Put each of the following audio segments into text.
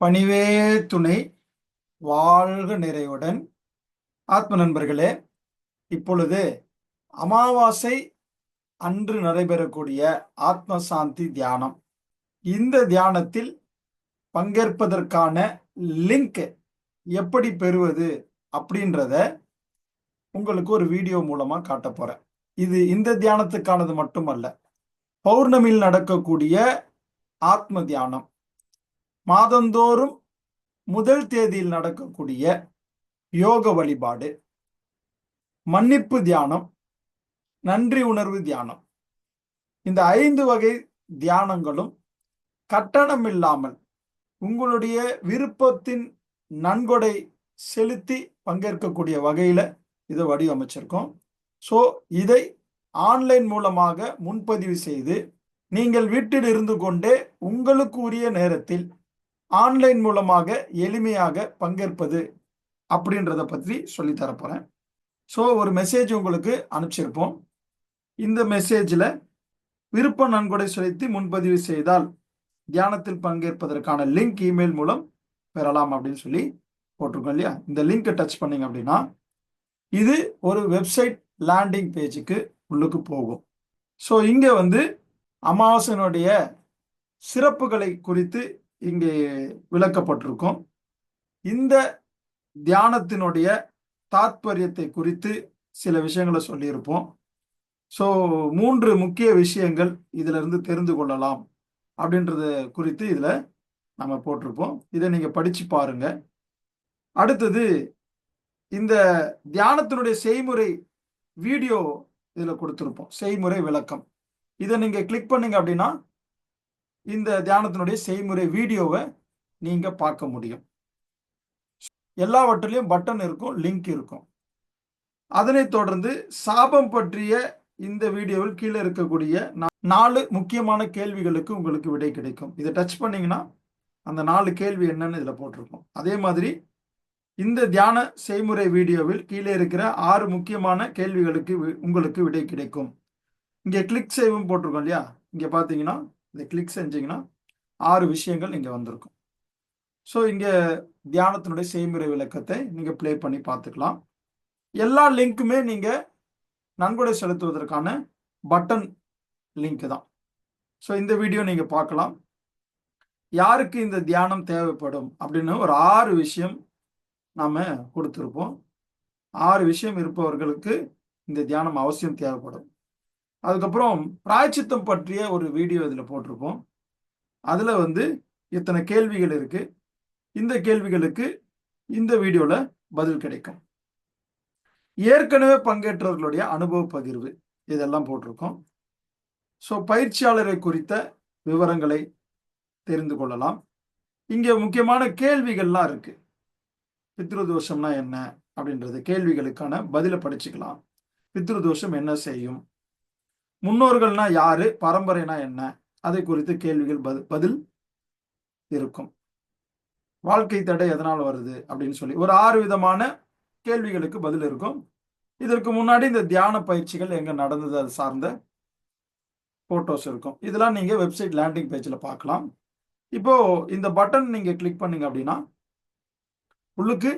பணிவே துணை வாழ்க நிறைவுடன். ஆத்ம நண்பர்களே இப்பொழுது அமாவாசை அன்று நடைபெறக்கூடிய ஆத்ம சாந்தி தியானம். இந்த தியானத்தில் பங்கேற்பதற்கான லிங்க் எப்படி பெறுவது அப்படின்றத உங்களுக்கு ஒரு வீடியோ மூலமாக காட்ட போகிறேன் இது இந்த தியானத்துக்கானது மட்டுமல்ல பௌர்ணமியில் நடக்கக்கூடிய ஆத்ம தியானம். மாதந்தோறும் முதல் தேதியில் நடக்கக்கூடிய யோக வழிபாடு மன்னிப்பு தியானம் நன்றி உணர்வு தியானம். இந்த ஐந்து வகை தியானங்களும் கட்டணம் இல்லாமல் உங்களுடைய விருப்பத்தின் நன்கொடை செலுத்தி பங்கேற்கக்கூடிய வகையில் இதை வடிவமைச்சிருக்கோம். ஸோ இதை ஆன்லைன் மூலமாக முன்பதிவு செய்து நீங்கள் வீட்டில் இருந்து கொண்டே உங்களுக்கு உரிய நேரத்தில் ஆன்லைன் மூலமாக எளிமையாக பங்கேற்பது அப்படின்றத பற்றி சொல்லி தரப்போகிறேன் ஸோ ஒரு மெசேஜ் உங்களுக்கு அனுப்பிச்சிருப்போம். இந்த மெசேஜில் விருப்ப நன்கொடை செலுத்தி முன்பதிவு செய்தால் தியானத்தில் பங்கேற்பதற்கான லிங்க் இமெயில் மூலம் பெறலாம் அப்படின்னு சொல்லி போட்டிருக்கோம் இல்லையா? இந்த லிங்கை டச் பண்ணிங்க அப்படின்னா இது ஒரு வெப்சைட் லேண்டிங் பேஜுக்கு உள்ளுக்கு போகும். ஸோ இங்கே வந்து அமாவாசனுடைய சிறப்புகளை குறித்து இங்கே விளக்கப்பட்டிருக்கும். இந்த தியானத்தினுடைய தாத்பரியத்தை குறித்து சில விஷயங்களை சொல்லியிருப்போம். ஸோ மூன்று முக்கிய விஷயங்கள் இதிலிருந்து தெரிந்து கொள்ளலாம் அப்படின்றத குறித்து இதில் நம்ம போட்டிருப்போம். இதை நீங்கள் படித்து பாருங்க. அடுத்தது இந்த தியானத்தினுடைய செய்முறை வீடியோ இதில் கொடுத்துருப்போம். செய்முறை விளக்கம். இதை நீங்கள் கிளிக் பண்ணீங்க அப்படின்னா இந்த தியானத்தினுடைய செய்முறை வீடியோவை நீங்கள் பார்க்க முடியும். எல்லாவற்றிலையும் பட்டன் இருக்கும் லிங்க் இருக்கும். அதனைத் தொடர்ந்து சாபம் பற்றிய இந்த வீடியோவில் கீழே இருக்கக்கூடிய நாலு முக்கியமான கேள்விகளுக்கு உங்களுக்கு விடை கிடைக்கும். இதை டச் பண்ணிங்கன்னா அந்த நாலு கேள்வி என்னன்னு இதில் போட்டிருக்கோம். அதே மாதிரி இந்த தியான செய்முறை வீடியோவில் கீழே இருக்கிற ஆறு முக்கியமான கேள்விகளுக்கு உங்களுக்கு விடை கிடைக்கும். இங்கே கிளிக் செய்வும் போட்டிருக்கோம் இல்லையா? இங்கே பார்த்தீங்கன்னா இதை கிளிக் செஞ்சீங்கன்னா ஆறு விஷயங்கள் இங்கே வந்திருக்கும். ஸோ இங்கே தியானத்தினுடைய செய்முறை விளக்கத்தை நீங்கள் ப்ளே பண்ணி பார்த்துக்கலாம். எல்லா லிங்க்குமே நீங்கள் நன்கொடை செலுத்துவதற்கான பட்டன் லிங்க் தான். ஸோ இந்த வீடியோ நீங்கள் பார்க்கலாம். யாருக்கு இந்த தியானம் தேவைப்படும் அப்படின்னு ஒரு ஆறு விஷயம் நாம் கொடுத்துருப்போம். ஆறு விஷயம் இருப்பவர்களுக்கு இந்த தியானம் அவசியம் தேவைப்படும். அதுக்கப்புறம் பிராய்ச்சித்தம் பற்றிய ஒரு வீடியோ இதில் போட்டிருப்போம். அதில் வந்து இத்தனை கேள்விகள் இருக்குது இந்த கேள்விகளுக்கு இந்த வீடியோவில் பதில் கிடைக்கும். ஏற்கனவே பங்கேற்றவர்களுடைய அனுபவ பகிர்வு இதெல்லாம் போட்டிருக்கோம். ஸோ பயிற்சியாளரை குறித்த விவரங்களை தெரிந்து கொள்ளலாம். இங்கே முக்கியமான கேள்விகள்லாம் இருக்கு. பித்ருதோஷம்னா என்ன அப்படின்றது கேள்விகளுக்கான பதிலை படிச்சுக்கலாம். பித்ருதோஷம் என்ன செய்யும்? முன்னோர்கள்னா யாரு? பரம்பரைனா என்ன? அதை குறித்து கேள்விகள் பதில் இருக்கும். வாழ்க்கை தடை எதனால் வருது? அப்படின்னு சொல்லி. ஒரு ஆறு விதமான கேள்விகளுக்கு பதில் இருக்கும். இதற்கு முன்னாடி இந்த தியான பயிற்சிகள் எங்க நடந்தது அது சார்ந்த போட்டோஸ் இருக்கும். இதெல்லாம் நீங்க வெப்சைட் லேண்டிங் பேஜில் பார்க்கலாம். இப்போ இந்த பட்டன் நீங்க கிளிக் பண்ணீங்க அப்படின்னா உள்ளுக்கு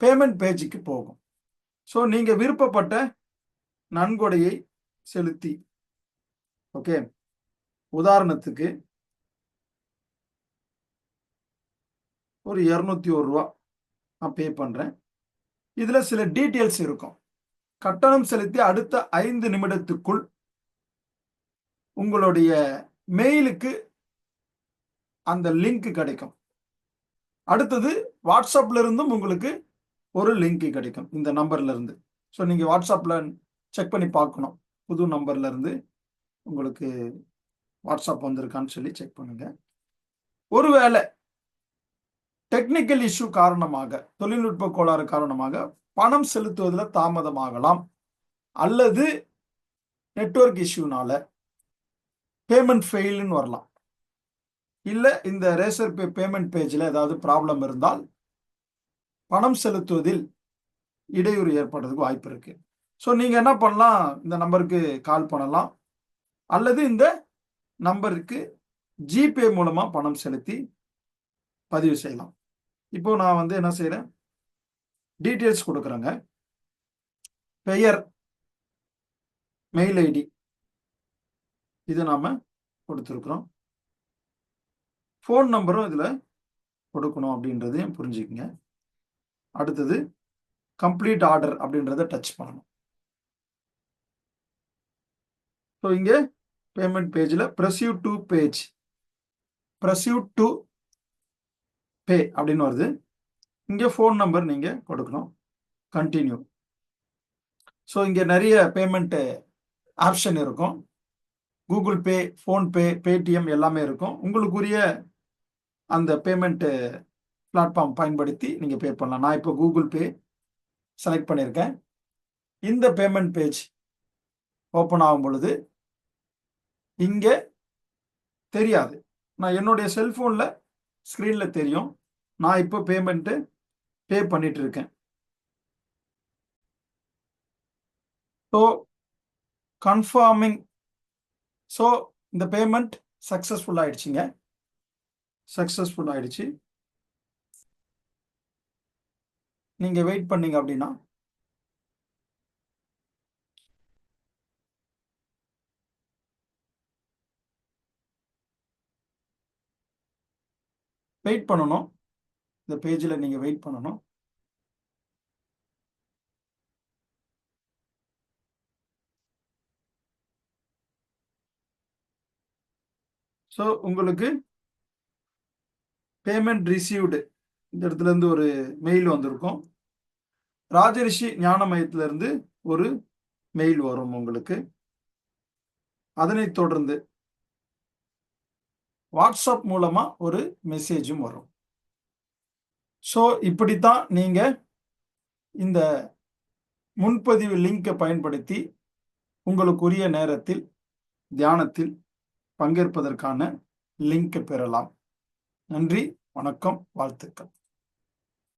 பேமெண்ட் பேஜுக்கு போகும். ஸோ நீங்க விருப்பப்பட்ட நன்கொடையை செலுத்தி. ஓகே. உதாரணத்துக்கு ஒரு இரநூத்தி ஒரு ரூபா நான் பே பண்ணுறேன் இதில் சில டீட்டெயில்ஸ் இருக்கும். கட்டணம் செலுத்தி அடுத்த ஐந்து நிமிடத்துக்குள் உங்களுடைய மெயிலுக்கு அந்த லிங்க் கிடைக்கும். அடுத்தது வாட்ஸ்அப்ல இருந்தும் உங்களுக்கு ஒரு லிங்க் கிடைக்கும். இந்த நம்பர்ல இருந்து. ஸோ நீங்கள் வாட்ஸ்அப்பில் செக் பண்ணி பார்க்கணும். புது நம்பர்லேருந்து உங்களுக்கு வாட்ஸ்அப் வந்திருக்கான்னு சொல்லி செக் பண்ணுங்க. ஒருவேளை டெக்னிக்கல் இஷ்யூ காரணமாக தொழில்நுட்ப கோளாறு காரணமாக பணம் செலுத்துவதில் தாமதமாகலாம் அல்லது நெட்ஒர்க் இஷ்யூனால பேமெண்ட் ஃபெயில்னு வரலாம். இல்லை இந்த ரேசர் பே பேமெண்ட் பேஜில் ஏதாவது ப்ராப்ளம் இருந்தால் பணம் செலுத்துவதில் இடையூறு ஏற்படுறதுக்கு வாய்ப்பு இருக்குது ஸோ நீங்கள் என்ன பண்ணலாம்? இந்த நம்பருக்கு கால் பண்ணலாம். அல்லது இந்த நம்பருக்கு ஜிபே மூலமாக பணம் செலுத்தி பதிவு செய்யலாம். இப்போ நான் வந்து என்ன செய்கிறேன் டீட்டெயில்ஸ் கொடுக்குறேங்க. பெயர் மெயில் ஐடி இது நாம் கொடுத்துருக்குறோம். ஃபோன் நம்பரும் இதில் கொடுக்கணும் அப்படின்றதையும் புரிஞ்சுக்கங்க. அடுத்தது கம்ப்ளீட் ஆர்டர் அப்படின்றத டச் பண்ணணும். ஸோ இங்கே பேமெண்ட் பேஜில் proceed to page proceed to pay அப்படின்னு வருது. இங்கே ஃபோன் நம்பர் நீங்கள் கொடுக்கணும். கண்டினியூ ஸோ இங்கே நிறைய பேமெண்ட்டு ஆப்ஷன் இருக்கும். கூகுள் பே ஃபோன்பே பேடிஎம் எல்லாமே இருக்கும். உங்களுக்குரிய அந்த பேமெண்ட்டு பிளாட்ஃபார்ம் பயன்படுத்தி நீங்கள் பே பண்ணலாம். நான் இப்போ கூகுள் பே செலக்ட் பண்ணியிருக்கேன். இந்த பேமெண்ட் பேஜ் ஓப்பன் ஆகும் பொழுது இங்கே தெரியாது. நான் என்னுடைய செல்ஃபோனில் ஸ்க்ரீனில் தெரியும். நான் இப்போ பேமெண்ட்டு பே பண்ணிட்டு இருக்கேன் ஸோ கன்ஃபார்மிங் ஸோ இந்த பேமெண்ட் சக்ஸஸ்ஃபுல் ஆயிடுச்சுங்க. சக்ஸஸ்ஃபுல் ஆயிடுச்சு. நீங்கள் வெயிட் பண்ணீங்க அப்படின்னா வெயிட் பண்ணணும். இந்த பேஜில் நீங்கள் வெயிட் பண்ணணும். ஸோ உங்களுக்கு பேமெண்ட் ரிசீவ்டு இந்த இடத்துல இருந்து ஒரு மெயில் வந்திருக்கும். ராஜரிஷி ஞான மையத்திலேருந்து ஒரு மெயில் வரும் உங்களுக்கு. அதனைத் தொடர்ந்து வாட்ஸ்அப் மூலமாக ஒரு மெசேஜும் வரும். ஸோ இப்படித்தான் நீங்கள் இந்த முன்பதிவு லிங்கை பயன்படுத்தி உங்களுக்குரிய நேரத்தில் தியானத்தில் பங்கேற்பதற்கான லிங்கை பெறலாம். நன்றி வணக்கம் வாழ்த்துக்கள்.